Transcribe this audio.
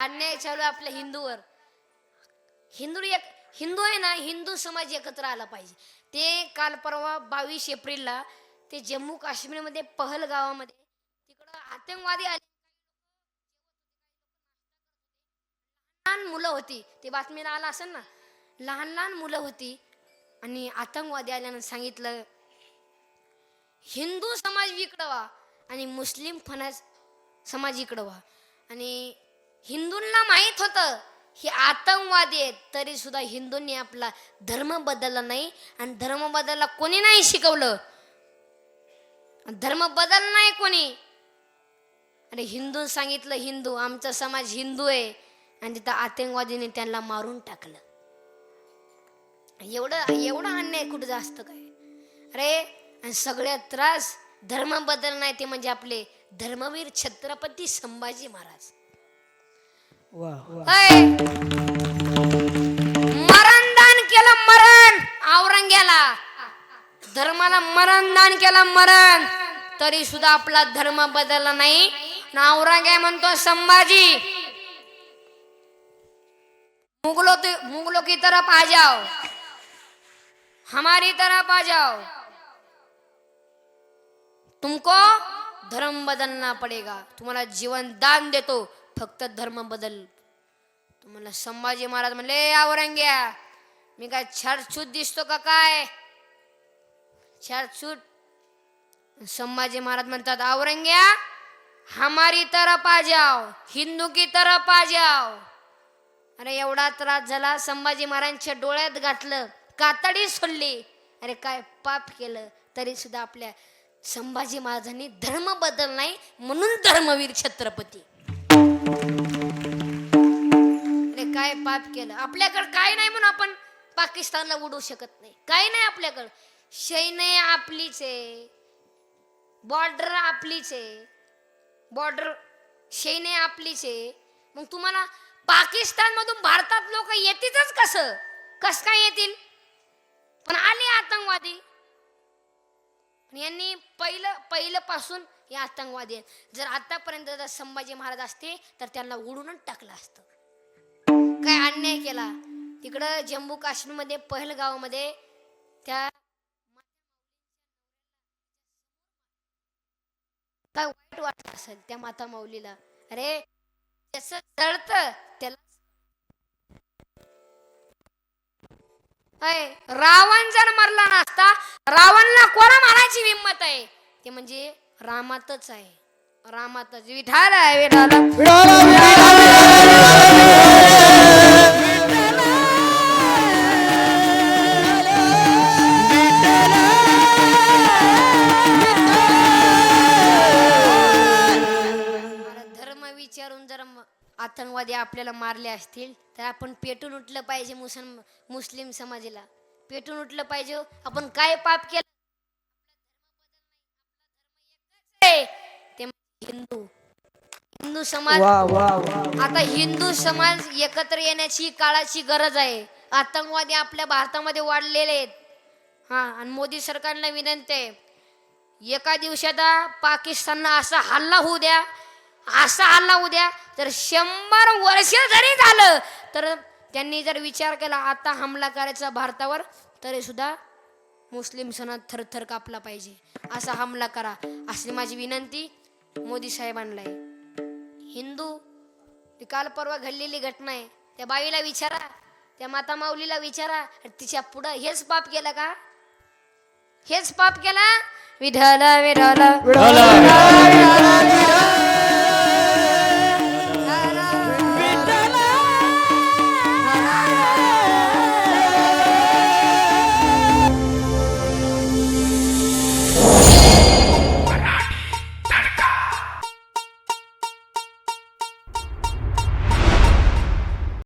अन्याय चालू आहे आपल्या हिंदूवर. हिंदू एक हिंदू आहे ना हिंदू समाज एकत्र आला पाहिजे. ते काल परवा बावीस एप्रिलला ते जम्मू काश्मीरमध्ये पहलगावामध्ये तिकडं आतंकवादी आले. लहान मुलं होती. ते बातमीला आला असेल ना? लहान लहान मुलं होती आणि आतंकवादी आल्यानं सांगितलं हिंदू समाज इकडं व्हा आणि मुस्लिम फनाज समाज इकडं व्हा. आणि हिंदूंना माहीत होतं. हे आतंकवादी आहेत तरी सुद्धा हिंदूंनी आपला धर्म बदलला नाही आणि धर्म बदलला कोणी नाही शिकवलं. धर्म बदल नाही कोणी. अरे हिंदू सांगितलं हिंदू आमचा समाज हिंदू आहे. आणि तिथं आतंकवादीने त्यांना मारून टाकलं. एवढं एवढं अन्याय कुठं जास्त काय? अरे आणि सगळ्यात त्रास धर्म बदल नाही ते म्हणजे आपले धर्मवीर छत्रपती संभाजी महाराज. मरण दान मरणदान केलं मरण. औरंग्याला. धर्माला मरणदान केलं मरण. तरी सुद्धा आपला धर्म बदलला नाही. ना औरंग्या म्हणतो संभाजी. मुगलों मुगलो मुगलों की तरफ आ जाओ. हमारी तरफ आ जाओ. तुमको धर्म बदलना पडेगा. तुम्हाला जीवन दान देतो. फक्त धर्म बदल. तुम्हाला संभाजी महाराज म्हणले औरंग्या मी काय छाटछूट दिसतो का काय? छाटछूट संभाजी महाराज म्हणतात औरंग्या हमारी तरफ आ जाओ हिंदू की तरफ आ जाओ. अरे एवढा त्रास झाला संभाजी महाराजांच्या डोळ्यात घातलं कातडी सोडली. अरे काय पाप केलं तरी सुद्धा आपल्या संभाजी महाराजांनी धर्म बदल नाही म्हणून धर्मवीर छत्रपती. पाप केलं. आपल्याकडे काय नाही म्हणून आपण पाकिस्तानला उडवू शकत नाही. काय नाही आपल्याकडं. सैन्य आपलीच आहे. बॉर्डर आपलीच आहे. बॉर्डर सैन्य आपलीच आहे. मग तुम्हाला पाकिस्तान मधून भारतात लोक येतीलच कसं? कस काय येतील? पण आले आतंकवादी. यांनी पहिलं पहिलं पासून हे आतंकवादी आहेत. जर आतापर्यंत जर संभाजी महाराज असते तर त्यांना उडूनच टाकलं असतं. काय अन्याय केला? तिकडं जम्मू काश्मीरमध्ये पहलगावमध्ये त्या काय वाईट वाटत असेल त्या माता माऊलीला? अरे त्याच जळत त्याला रावण जर मरला नसता रावणला कोणा मारायची हिंमत आहे? ते म्हणजे रामातच आहे. रामातच. विठाल आहे विठाल. आतंकवादी आपल्याला मारले असतील तर आपण पेटून उठलं पाहिजे मुसलम मुस्लिम समाजाला. पेटून उठलं पाहिजे हो. आपण काय पाप केलं? ते म्हणजे हिंदू. हिंदू समाज आता हिंदू समाज एकत्र येण्याची काळाची गरज आहे. आतंकवादी आपल्या भारतामध्ये वाढलेले आहेत. हा आणि मोदी सरकारला विनंती आहे. एका दिवसात पाकिस्तानला असा हल्ला होऊ द्या असा हल्ला उद्या तर शंभर वर्ष जरी झालं तर त्यांनी जर विचार केला आता हमला करायचा भारतावर तरी सुद्धा मुस्लिम सणात थरथर कापला पाहिजे. असा हमला करा. अशी माझी विनंती मोदी साहेबांना आहे. हिंदू ती काल परवा घडलेली घटना आहे. त्या बाईला विचारा त्या माता माऊलीला विचारा तिच्या पुढं हेच पाप केलं का? हेच पाप केला? विठाला विठाला